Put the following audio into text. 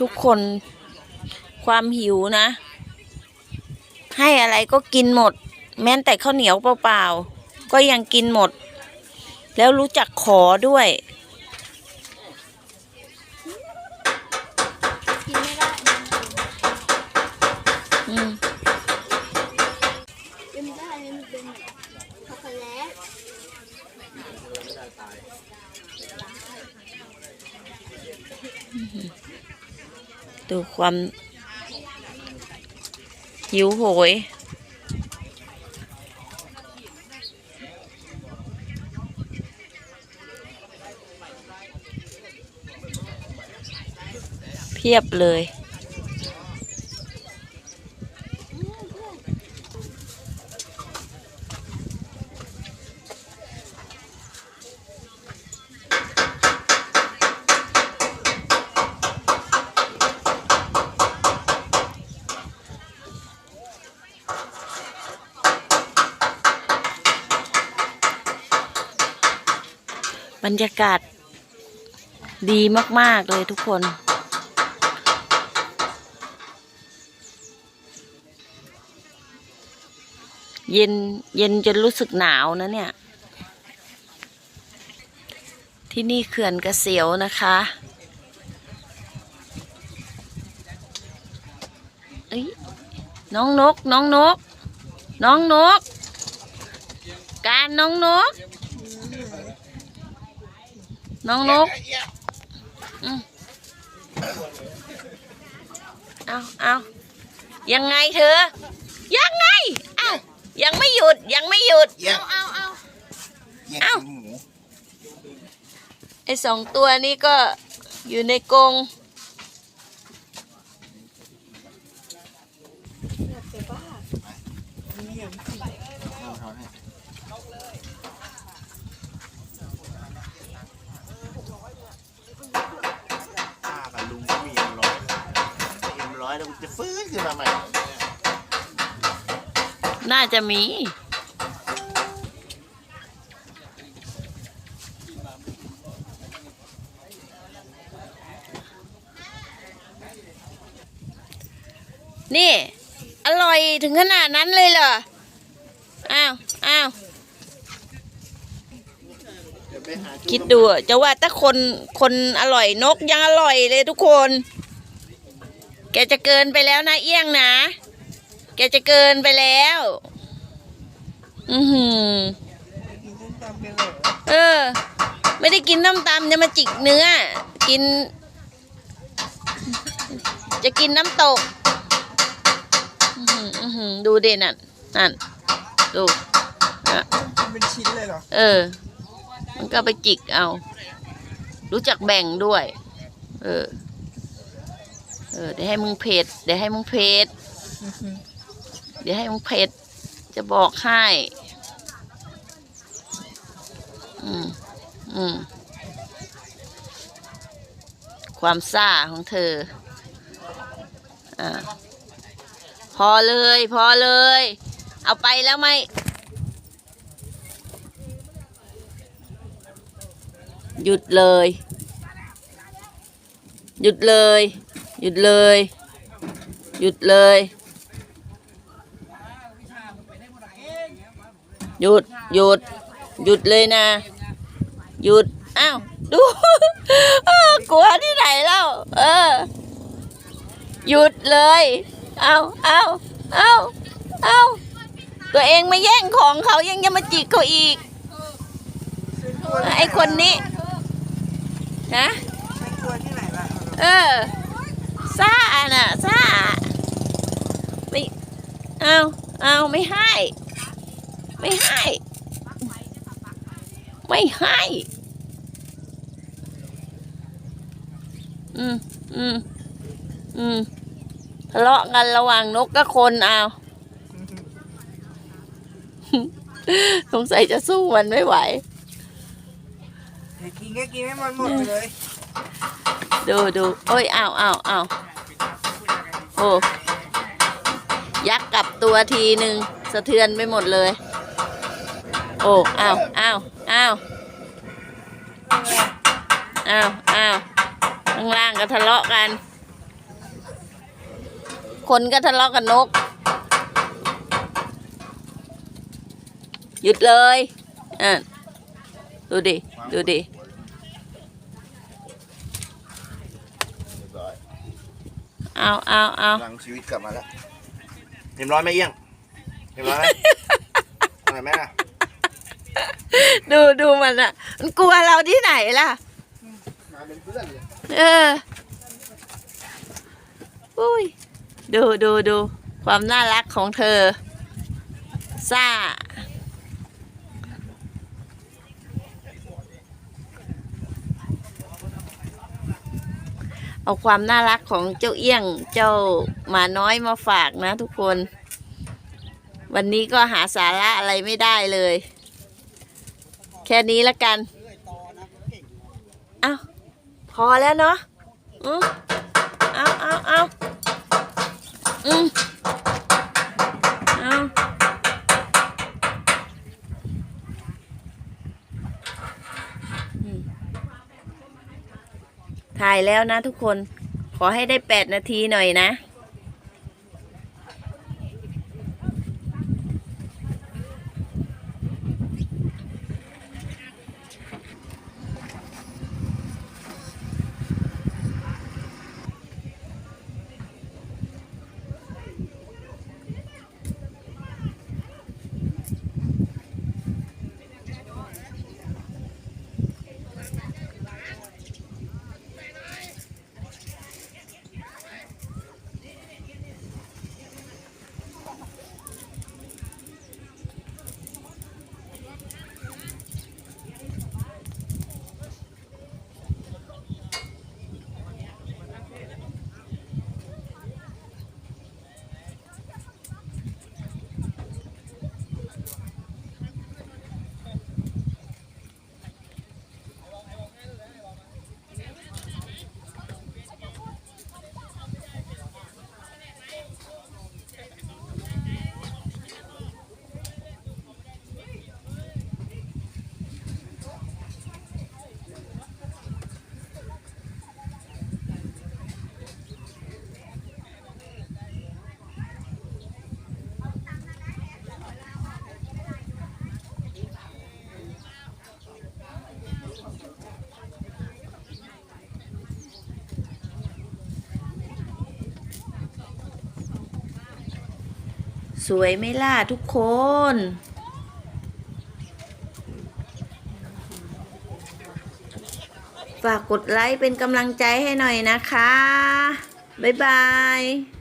ทุกคนความหิวนะ ให้อะไรก็กินหมด แม้แต่ข้าวเหนียวเปล่าๆก็ยังกินหมด แล้วรู้จักขอด้วย กินไม่ได้อืม กินไม่ได้มันเป็นช็อกโกแลต ดูความหิวโหย เพียบเลย บรรยากาศดีมาก ๆ เลยทุกคน เย็นเย็นจนรู้สึกหนาวนะเนี่ย ที่นี่เขื่อนกระเสียวนะคะ เอ้ยน้องนก น้องนก น้องนก การน้องนก น้องนกอืมเอาเอายังไงเธอ ยังไง เอายังไม่หยุด ยังไม่หยุดแย่งเอาเอาแย่งเอ้ากินหมูไอ้สองตัวนี้ก็อยู่ในกรง ป้ากับลุงก็มีเอ็มร้อยเอ็มร้อยแล้วมันจะฟื้นขึ้นมาใหม่น่าจะมี นี่ อร่อยถึงขนาดนั้นเลยเหรอ อ้าว อ้าวเดี๋ยวไปหาจุคิดดูอะจะว่าถ้าคนคนอร่อยนกยังอร่อยเลยทุกคน แกจะเกินไปแล้วนะเอี้ยงนะ แกจะเกินไปแล้ว อือหือเออ ไม่ได้กินน้ำตำจะมาจิกเนื้อ กิน จะกินน้ำตก อือหืออื้อหือดูเด่นนั่นนั่นดูอะเป็นชิ้นเลยเหรอ เออ มันก็ไปจิกเอา รู้จักแบ่งด้วย เออ เออเดี๋ยวให้มึงเผ็ดเดี๋ยวให้มึงเผ็ดเดี๋ยวให้มึงเผ็ดจะบอกให้อืมอืมความซ่าของเธออ่าพอเลย พอเลย เอาไปแล้วไหมหยุดเลย หยุดเลย หยุดเลย หยุดเลย หยุด หยุด หยุดเลยนะ หยุด อ้าว ดูเออกลัวที่ไหนแล้วเออ หยุดเลย เอาเอาเอาเอาตัวเองมาแย่งของเขายังจะมาจิกเขาอีก ไอ้คนนี้ นะไม่กลัวที่ไหนล่ะเออ ซ่าน่ะซ่าไม่เอาเอาไม่ให้ ไม่ให้ ไม่ให้ อืมอืมอืมทะเลาะกันระหว่างนกกับคนเอาสงสัยจะสู้มันไม่ไหวกินก็กินให้มันหมดไปเลย ดูดูโอ้ยอ้าวอ้าวอ้าวโอ้ยักษ์กลับตัวทีหนึ่งสะเทือนไปหมดเลย โอ้อ้าวอ้าวอ้าวอ้าวอ้าวข้างล่างก็ทะเลาะกัน คนก็ทะเลาะกับนก หยุดเลยอะดูดิ ดูดิ เอาเอาเอาพลังชีวิตกลับมาแล้วเต็มร้อยไหมเอี้ยงเต็มร้อยไหมอะไรไหมล่ะดูดูมันอะ มันกลัวเราที่ไหนล่ะ มาเป็นเพื่อนเลยเออ อุ้ย ดูดูดู ความน่ารักของเธอ ซ่า เอาความน่ารักของเจ้าเอี้ยงเจ้าหมาน้อยมาฝากนะทุกคน วันนี้ก็หาสาระอะไรไม่ได้เลย แค่นี้ละกันเอาพอแล้วเนาะอืมเอาเอาเอาอืมเอาอืม ถ่ายแล้วนะทุกคน ขอให้ได้แปดนาทีหน่อยนะ สวยไหมล่ะทุกคน ฝากกดไลค์เป็นกำลังใจให้หน่อยนะคะ บ๊ายบาย